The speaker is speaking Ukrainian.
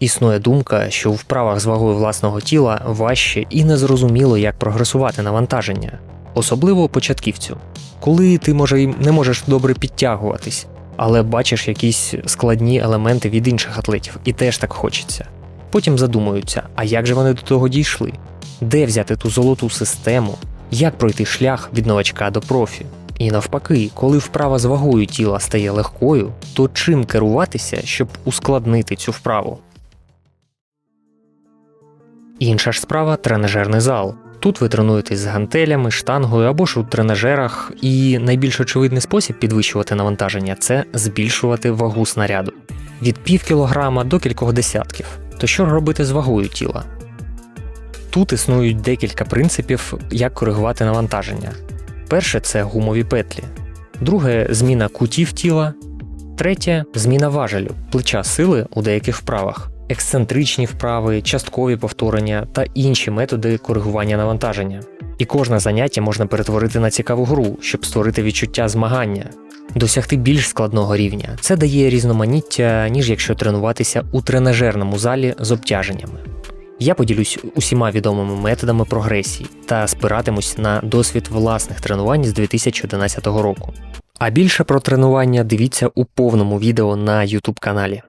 Існує думка, що у вправах з вагою власного тіла важче і незрозуміло, як прогресувати навантаження, особливо початківцю, коли ти може й не можеш добре підтягуватись, але бачиш якісь складні елементи від інших атлетів, і теж так хочеться. Потім задумуються, а як же вони до того дійшли? Де взяти ту золоту систему, як пройти шлях від новачка до профі? І навпаки, коли вправа з вагою тіла стає легкою, то чим керуватися, щоб ускладнити цю вправу? Інша ж справа тренажерний зал. Тут ви тренуєтесь з гантелями, штангою або ж у тренажерах, і найбільш очевидний спосіб підвищувати навантаження це збільшувати вагу снаряду від пів кілограма до кількох десятків. То що робити з вагою тіла? Тут існують декілька принципів, як коригувати навантаження. Перше це гумові петлі, друге зміна кутів тіла, третє зміна важелю, плеча сили у деяких вправах, ексцентричні вправи, часткові повторення та інші методи коригування навантаження. І кожне заняття можна перетворити на цікаву гру, щоб створити відчуття змагання, досягти більш складного рівня. Це дає різноманіття, ніж якщо тренуватися у тренажерному залі з обтяженнями. Я поділюсь усіма відомими методами прогресії та спиратимусь на досвід власних тренувань з 2011 року. А більше про тренування дивіться у повному відео на YouTube каналі.